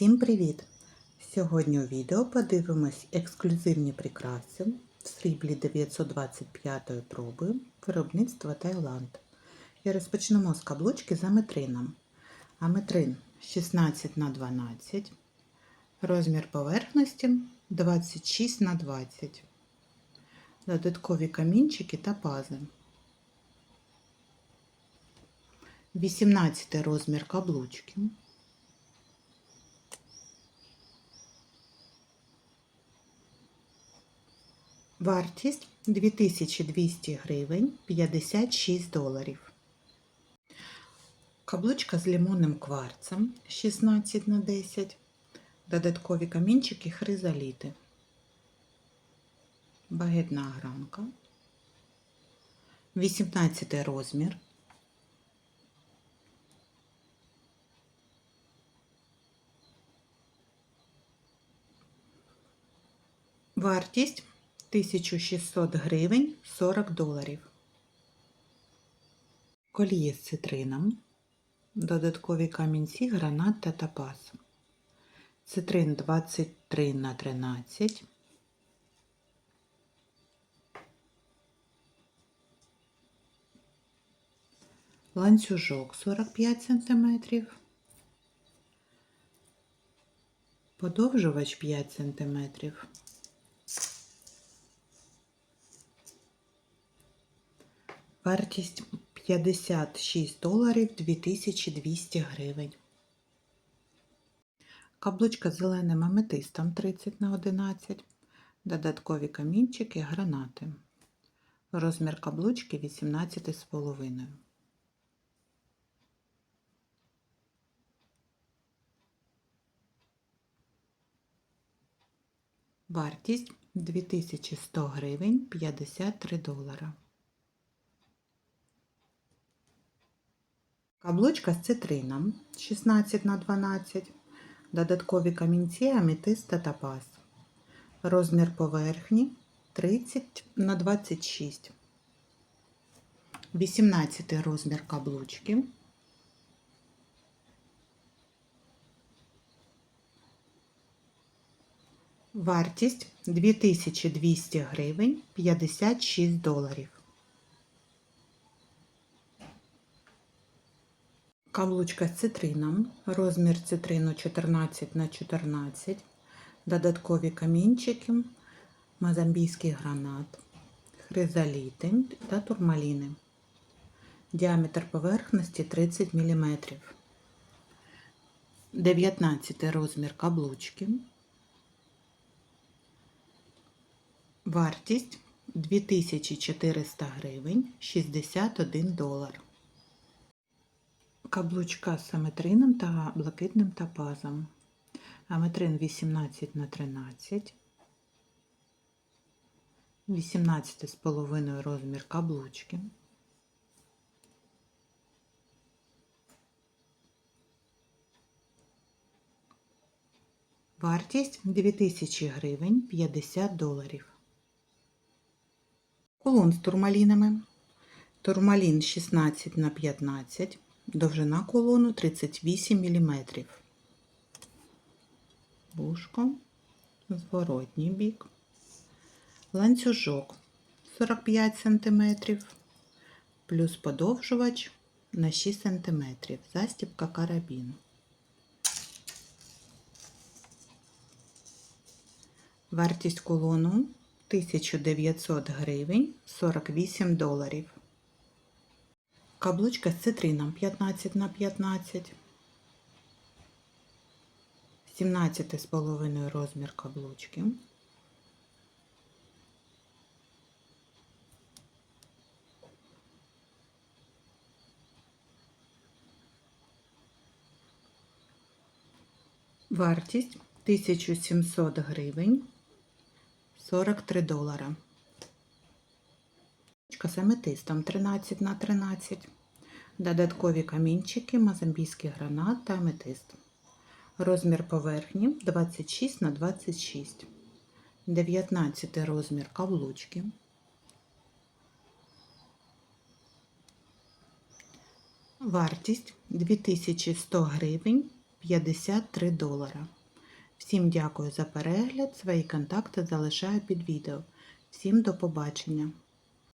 Всім привіт! Сьогодні у відео подивимось ексклюзивні прикраси в сріблі 925 проби виробництва Таїланд. І розпочнемо з каблучки за метрином. Аметрин 16 на 12 розмір поверхності 26 на 20 додаткові камінчики та пази. 18 розмір каблучки. Вартість 2200 гривень 56 доларів. Каблучка з лимонним кварцем 16 на 10. Додаткові камінчики хризаліти. Багетна гранка. 18 розмір. Вартість 1600 гривень 40 доларів. Коліє з цитрином. Додаткові камінці, гранат та топаз. Цитрин 23 на 13. Ланцюжок 45 см. Подовжувач 5 см. Вартість 56 доларів 2200 гривень. Каблучка з зеленим аметистом 30 на 11. Додаткові камінчики, гранати. Розмір каблучки 18,5. Вартість 2100 гривень 53 долара. Каблучка з цитрином 16 на 12, додаткові камінці, аметист та топаз. Розмір поверхні 30 на 26. 18 розмір каблучки. Вартість 2200 гривень 56 доларів. Каблучка з цитрином, розмір цитрину 14 на 14, додаткові камінчики, мозамбійський гранат, хризаліти та турмаліни. Діаметр поверхності 30 мм. 19 розмір каблучки. Вартість 2400 гривень 61 долар. Каблучка з аметрином та блакитним топазом. Аметрин 18 на 13. 18,5 розмір каблучки. Вартість 2000 гривень 50 доларів. Кулон з турмалінами. Турмалін 16 на 15. Довжина колону 38 мм. Вушко, зворотній бік, ланцюжок 45 см, плюс подовжувач на 6 см, застібка карабіну. Вартість колону 1900 гривень 48 доларів. Каблучка з цитрином 15 на 15. 17,5 розмір каблучки. Вартість 1700 гривень 43 долара. з аметистом 13 на 13. Додаткові камінчики, мозамбійський гранат та аметист. Розмір поверхні 26 на 26. 19 розмір каблучки. Вартість 2100 гривень 53 долара. Всім дякую за перегляд. Свої контакти залишаю під відео. Всім до побачення!